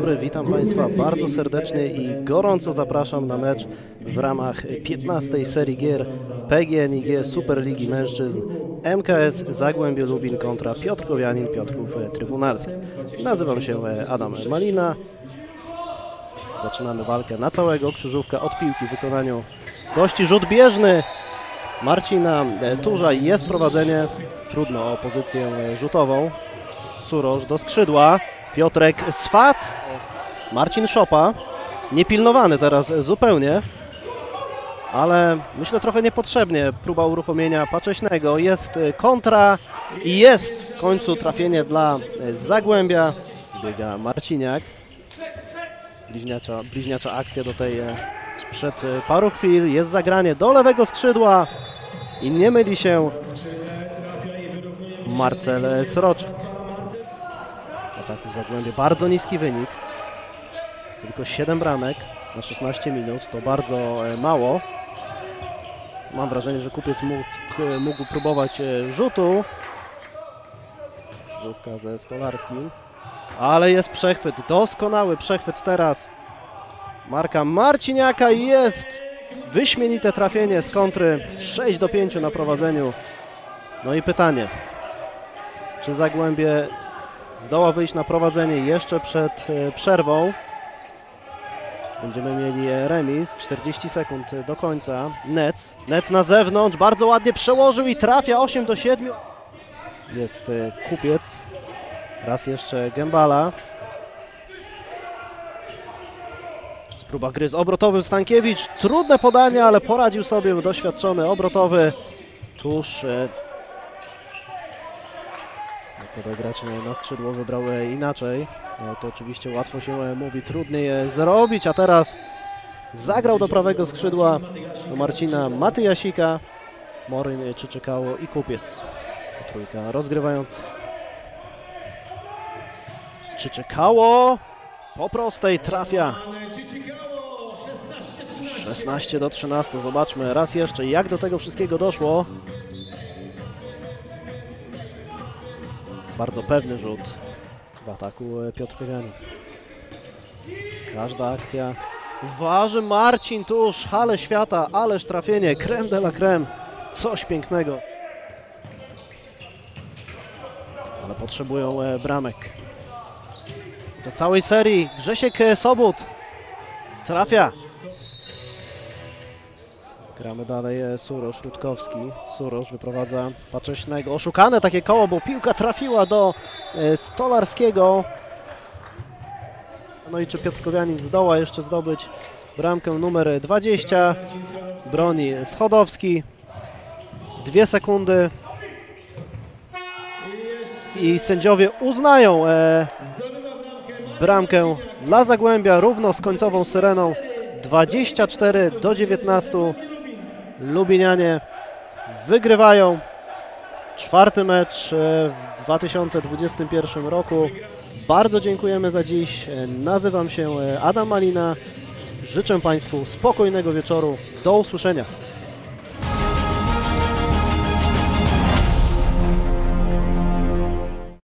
dobry, witam Państwa bardzo serdecznie i gorąco zapraszam na mecz w ramach 15 serii gier PGNiG Superligi Mężczyzn MKS Zagłębie Lubin kontra Piotr Kowianin, Piotrków Trybunalski. Nazywam się Adam Malina. Zaczynamy walkę na całego, krzyżówka od piłki w wykonaniu gości, rzut bieżny Marcina Turza jest prowadzenie, trudno o pozycję rzutową. Suroż do skrzydła, Piotrek Swat, Marcin Szopa, niepilnowany teraz zupełnie, ale myślę trochę niepotrzebnie próba uruchomienia Pacześnego, jest kontra i jest w końcu trafienie dla Zagłębia, zbiega Marciniak, bliźniacza, bliźniacza akcja do tej e, sprzed e, paru chwil, jest zagranie do lewego skrzydła i nie myli się Marcel Sroczek ataku Zagłębie. Bardzo niski wynik. Tylko 7 bramek na 16 minut. To bardzo e, mało. Mam wrażenie, że kupiec mógł, mógł próbować e, rzutu. Krzyżówka ze Stolarskim. Ale jest przechwyt. Doskonały przechwyt teraz. Marka Marciniaka jest wyśmienite trafienie z kontry. 6 do 5 na prowadzeniu. No i pytanie. Czy Zagłębie zdoła wyjść na prowadzenie jeszcze przed e, przerwą. Będziemy mieli e, remis, 40 sekund do końca. Nec, Nec na zewnątrz, bardzo ładnie przełożył i trafia 8 do 7. Jest e, Kupiec, raz jeszcze Gębala. Spróba gry z obrotowym Stankiewicz, trudne podanie, ale poradził sobie doświadczony obrotowy. Tuż gracz e, na skrzydło wybrał e, inaczej. No, to oczywiście łatwo się mówi, trudniej zrobić, a teraz zagrał do prawego skrzydła do Marcina Matyjasika. Moryn, e, Czyczekało i Kupiec. Trójka rozgrywając. Czyczekało po prostej trafia 16 do 13. Zobaczmy raz jeszcze jak do tego wszystkiego doszło. Bardzo pewny rzut w ataku e, Piotr Kowianin. Z każda akcja waży Marcin tuż, hale świata, ależ trafienie, creme de la creme, coś pięknego. Ale potrzebują e, bramek. Do całej serii Grzesiek e, Sobut trafia. Gramy dalej e, Surosz, Rutkowski. Surosz wyprowadza Pacześnego. Oszukane takie koło, bo piłka trafiła do e, Stolarskiego. No i czy Piotr Kowianin zdoła jeszcze zdobyć bramkę numer 20. Broni Schodowski. Dwie sekundy. I sędziowie uznają e, bramkę dla Zagłębia równo z końcową syreną 24 do 19. Lubinianie wygrywają czwarty mecz e, w 2021 roku. Bardzo dziękujemy za dziś. Nazywam się e, Adam Malina. Życzę Państwu spokojnego wieczoru. Do usłyszenia.